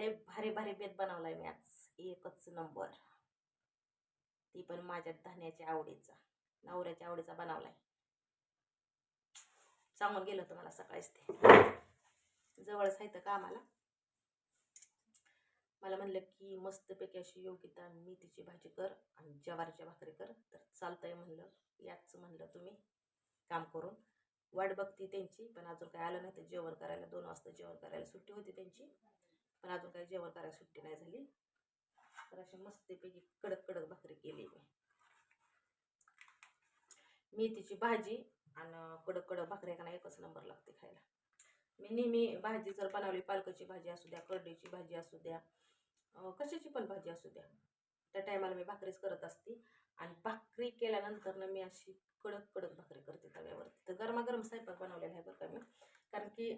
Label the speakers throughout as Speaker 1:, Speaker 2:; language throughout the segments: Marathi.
Speaker 1: लय भारी भारी बेत बनवलाय मी आज. एकच नंबर. ती पण माझ्या धान्याच्या आवडीचा नवऱ्याच्या आवडीचा बनवलाय. सांगून गेलं होतं मला सकाळीच ते. जवळच आहे तर कामाला. मला म्हणलं की मस्तपैकी अशी योग्यता मेथीची भाजी कर आणि ज्वारीच्या भाकरी कर. तर चालतंय म्हणलं याच म्हणलं तुम्ही काम करून. वाट बघती त्यांची पण अजून काय आलं नाही तर जेवण करायला दोन वाजता जेवण करायला सुट्टी होती त्यांची. पण अजून काही जेवण करायला सुट्टी नाही झाली. तर अशी मस्तपैकी कडक कडक भाकरी केली मी. मेथीची भाजी आणि कडक कडक भाकरी एकाना एकच नंबर लागते खायला. मी नेहमी भाजी जर बनवली पालकाची भाजी असू द्या करडीची भाजी असू द्या कशाची पण भाजी असू द्या त्या टायमाला मी भाकरीच करत असते. आणि भाकरी केल्यानंतर ना मी अशी कडक कडक भाकरी करते तव्यावरती. तर गरमागरम स्वयंपाक बनवलेला आहे बरं का मी. कारण की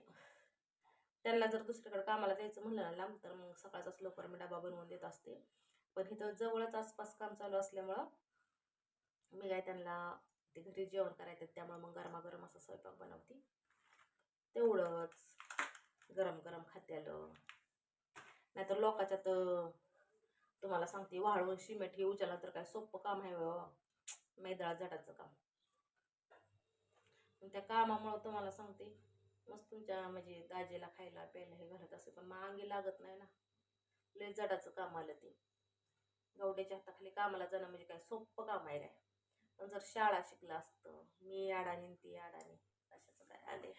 Speaker 1: त्यांना जर दुसरीकडे कामाला जायचं म्हणलं ना लांब तर मग सकाळचाच लवकर मी डबा बनवून देत असते. पण इथं जवळच आसपास काम चालू असल्यामुळं मी काय त्यांना ते घरी जेवण करायचं त्यामुळे मग गरमागरम असा स्वयंपाक बनवते. तेवढंच गरम गरम खात्यालं. नाहीतर लोकाच्या तर तुम्हाला सांगते वाळवून शिमेट हे उचललं तर काय सोपं काम आहे मैदळा जटाचं काम. त्या कामामुळं तुम्हाला सांगते मस्त तुमच्या म्हणजे दाजेला खायला प्यायला हे घालत असे पण मग अंगी लागत नाही ना. लय जडाचं काम आलं ते. गवड्याच्या हाताखाली कामाला जाणं म्हणजे काय सोपं काम आहे काय? पण जर शाळा शिकलं असतं मी अडाणी ती अडाणी अशाचं काय आले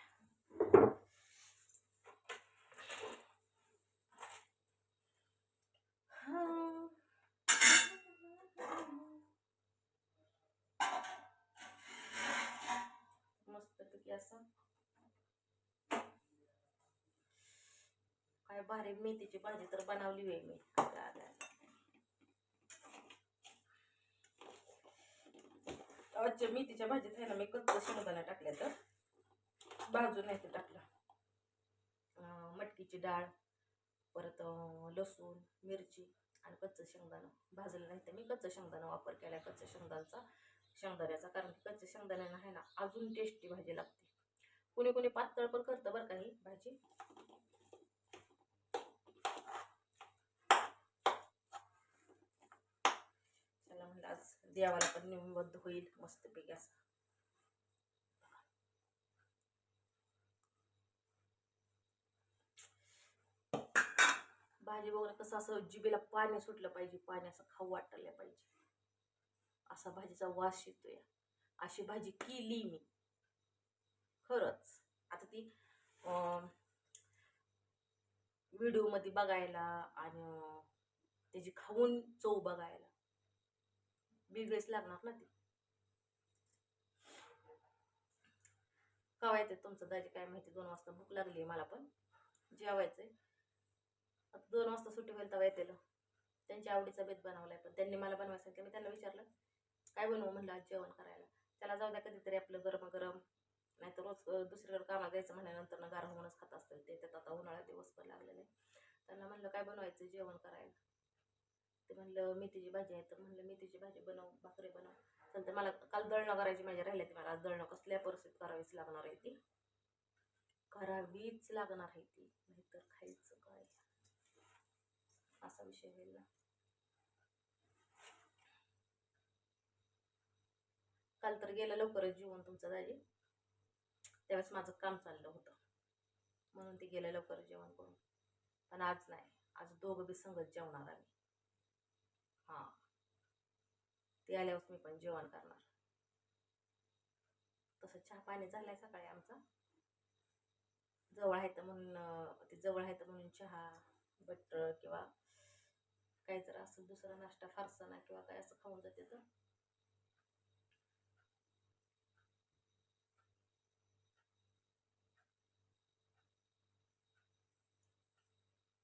Speaker 1: मस्तपैकी असं. भारी मेथीची भाजी तर बनवली आहे मी. अच्छा मेथीच्या भाजीत आहे ना मी कच्चं शेंगदाणा टाकल्या तर भाजून नाही तर टाकलं. मटकीची डाळ परत लसूण मिरची आणि कच्चं शेंगदाणं. भाजलं नाही तर मी कच्चं शेंगदाणा वापर केला कच्च्या शेंगदाण्याचा शेंगदाण्याचा. कारण की कच्च्या शेंगदाण्यानं आहे ना अजून टेस्टी भाजी लागते. कुणी कुणी पातळ पण करतं बरं का ही भाजी चला म्हणलं आज देवाला पण निमबद्ध होईल मस्तपैकी असा. भाजी बघून कसं असं जिबेला पाणी सुटलं पाहिजे पाणी असं खाऊ वाटलं पाहिजे. असा भाजीचा वास येतोय अशी भाजी केली मी. खरंच. आता ती व्हिडिओमध्ये बघायला आणि त्याची खाऊन चव बघायला. वेगळीच लागणार ना ती. कवा तुमचं दाजी काय माहिती? दोन वाजता भूक लागली आहे मला पण. जेवायचंय. आता दोन वाजता सुट्टी होईल तेव्हा येते त्यांच्या आवडीचा बेत बनवलाय पण त्यांनी मला बनवायला सांगितलं मी त्यांना विचारलं काय बनवू? म्हणलं आज जेवण करायला. त्याला जाऊ द्या कधीतरी आपलं गरम गरम. नाही तर रोज दुसरीकडे कामाला जायचं म्हणल्यानंतर ना गार होऊनच खात असतील ते. त्यात आता उन्हाळा दिवस पण लागलेले आहे. त्यांना म्हणलं काय बनवायचं? जेवण करायला. ते म्हणलं मेथीची भाजी आहे तर म्हणलं मेथीची भाजी बनव भाकरी बनव. नंतर मला काल दळणं करायची माझी राहिली ती मला आज दळणं कसल्या परिस्थितीत करावीच लागणार आहे ती? करावीच लागणार आहे ती नाहीतर खायचं काय? असा विषय व्हायला काल तर गेलं लवकरच जेवण तुमचं दाजी. त्यावेळेस माझं काम चाललं होतं. म्हणून ते गेलं लवकर जेवण करून. पण आज नाही आज दोघं बी संगत जेवणार आम्ही हां. ते आल्यावर मी पण जेवण करणार. तसं चहा पाणी झालाय सकाळी आमचा. जवळ आहे तर म्हणून ते जवळ आहे तर म्हणून चहा बटर किंवा काही जर असं दुसरा नाश्ता फारसाना किंवा काय असं खाऊन जाते तर.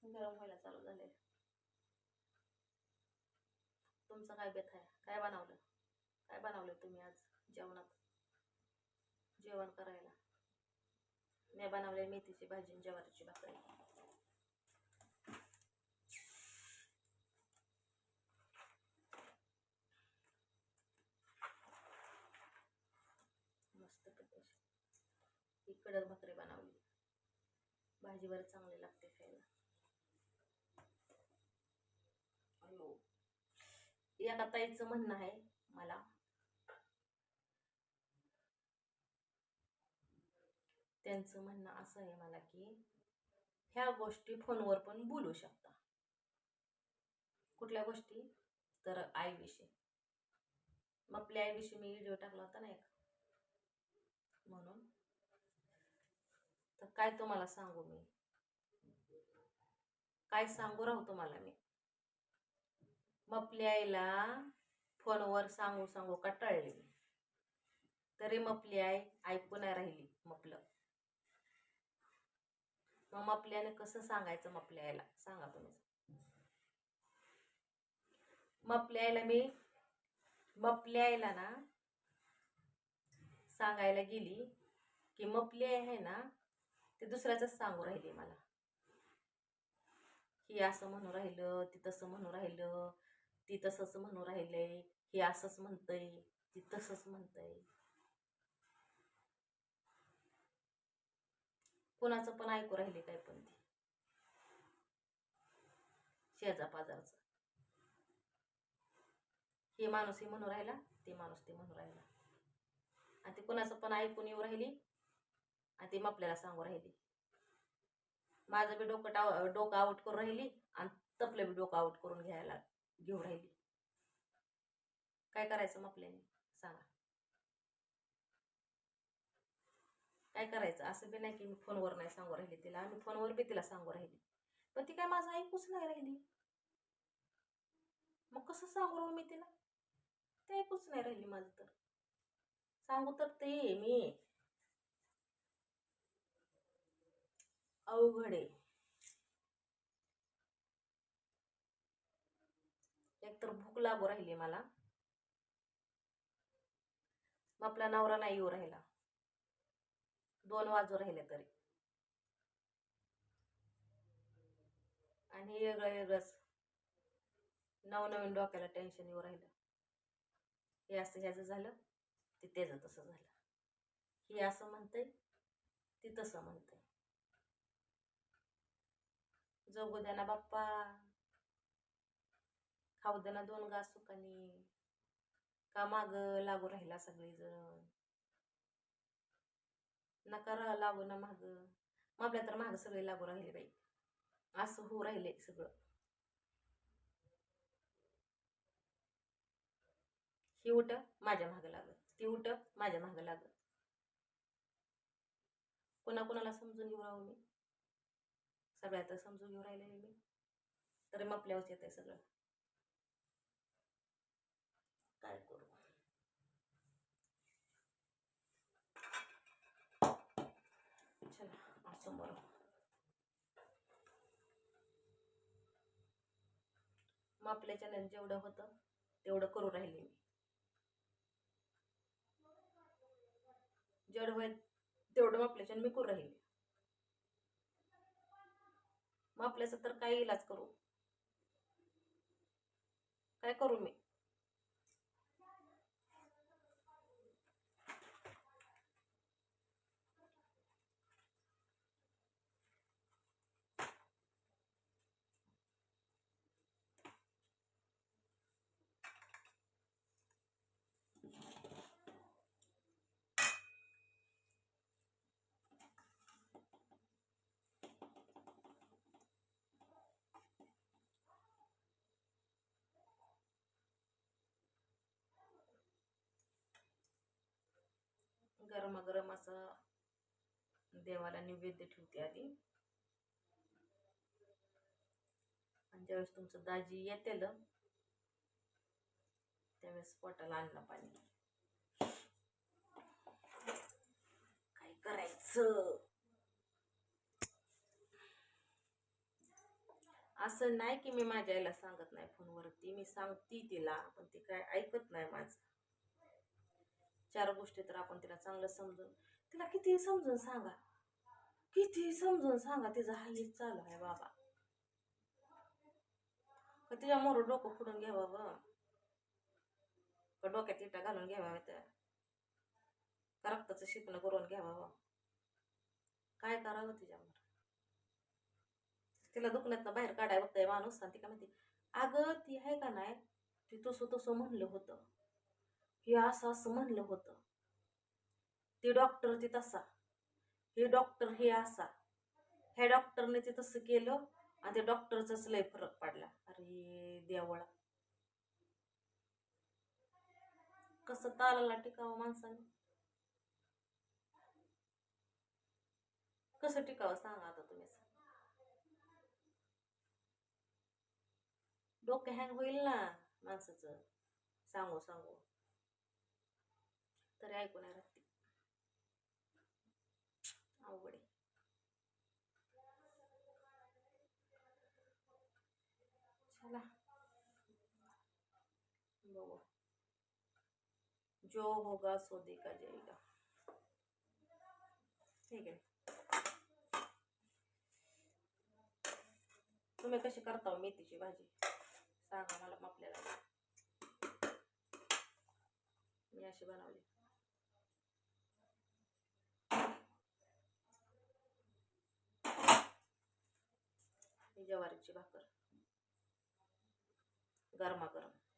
Speaker 1: गरम व्हायला चालू झाले तुमचं काय बेत आहे? काय बनवलं? काय बनवलं तुम्ही आज जेवणात? जेवण करायला? मी बनवले मेथीची भाजी आणि ज्वारीची भाकरी. मस्त ही कडक भाकरी बनवली. भाजीवर चांगली लागते खायला. या ताईचं म्हणणं आहे मला. त्यांचं म्हणणं असं आहे मला की ह्या गोष्टी फोनवर पण बोलू शकता. कुठल्या गोष्टी? तर आईविषयी. मग आपल्या आईविषयी मी व्हिडिओ टाकला होता नाही का? म्हणून. तर काय तुम्हाला सांगू मी? काय सांगू राहू तुम्हाला मी? मपल्या आईला फोनवर सांगू सांगू कटाळले तरी मपली आई ऐकू नाही राहिली मपलं मग मपल्याने कसं सांगायचं मपल्या आईला? सांगा तुम्ही. मपल्या आईला मी मपल्या आईला ना सांगायला गेली की मपली आई आहे ना ते दुसऱ्याच सांगू राहिली मला. की असं म्हणू राहिलं ती तसं म्हणू राहिलं ती तसंच म्हणू राहिलंय हे असंच म्हणतंय ती तसंच म्हणतंय. कोणाचं पण ऐकू राहिले काय पण ती. शेजा पाजारचं हे माणूस हे म्हणू राहिला ते माणूस ते म्हणू राहिला. आणि ती कोणाचं पण ऐकून येऊ राहिली आणि ती मग आपल्याला सांगू राहिली. माझं बी डोकं टाव डोकं आउट करून राहिली आणि तपलं बी डोकं आउट करून घ्यायला घेऊ राहिली काय करायचं मग आपल्याने? सांगा. काय करायचं? असं बी नाही की मी फोनवर नाही सांगू राहिली तिला. आम्ही फोनवर बी तिला सांगू राहिली. पण ती काय माझं ऐकूच नाही राहिली. मग कसं सांगू राहू मी तिला? ते ऐकूच नाही राहिली माझं तर. सांगू तर ते मी. अवघड आहे. एकतर लागू राहिली मला. मग आपला नवरा नाही येऊ राहिला. दोन वाजू राहिले तरी. आणि वेगळं वेगळंच. नवनवीन डोक्याला टेन्शन येऊ राहिलं. हे असं ह्याचं झालं ते त्याचं तसं झालं. हे असं म्हणतंय ती तसं म्हणतंय. जगू द्या ना बाप्पा. खाऊ दोन घास सुकानी का माग लागू राहिला सगळेजण? नका रा- लागू ना माग. मग आपल्या तर माग सगळे लागू राहिले बाई. असं होऊ राहिले सगळं. ही उठ माझ्या मागं लागत ती उठ माझ्या मागं लागत कोणाकोणाला समजून घेऊ राहू मी? सगळ्यात समजून घेऊ राहिले मी. तर मग आपल्यावर येत आहे सगळं. काय करू? चला असं बरं मग आपल्याच्यानं जेवढं होतं तेवढं करू राहिले मी. जेवढं होईल तेवढं मग मी करू राहिले. मग आपल्याचा तर काय इलाज करू. काय करू मी? गरमागरम असं देवाला नैवेद्य ठेवते आधी. आणि ज्यावेळेस तुमचं दाजी येतेल त्यावेळेस पोटाला अन्न पाणी. काय करायचं? असं नाही की मी माझ्या आईला सांगत नाही फोनवरती. मी सांगती तिला पण ती काय ऐकत नाही माझं. चार गोष्टी तर आपण तिला चांगलं समजून तिला किती समजून सांगा. किती समजून सांगा तिचं हालीच चालू आहे बाबा. का तिच्या मोर डोकं फुडून घ्यावं बाबा डोक्यात इटा घालून घ्यावा त्या. का रक्ताचं शिपणं करून घ्यावं काय करावं तिच्यावर तिला दुखण्यात बाहेर काढाय बघताय माणूस आणि ती काय म्हणते अगं ती आहे का नाही? ती तसं तसं म्हणलं होतं. हे असं असं म्हणलं होतं. ते डॉक्टर ते तसा. हे डॉक्टर हे असा. ह्या डॉक्टरने ते तसं केलं आणि त्या डॉक्टरचाच लय फरक पडला. अरे देवळा. कसं तालाला टिकावं माणसाने? कसं टिकावं सांगा आता तुम्ही. डोकं हँग होईल ना माणसाचं? सांगू सांगू. तरी ऐकून नाही राहते अवघड आहे. चला. बघू. जो होगा सो देखा जाएगा. ठीक आहे. तुम्ही कशी करता हो मेथीची भाजी? सांगा मला आपल्याला. मी अशी बनवली. ज्वारीची भाकर. गरमागरम.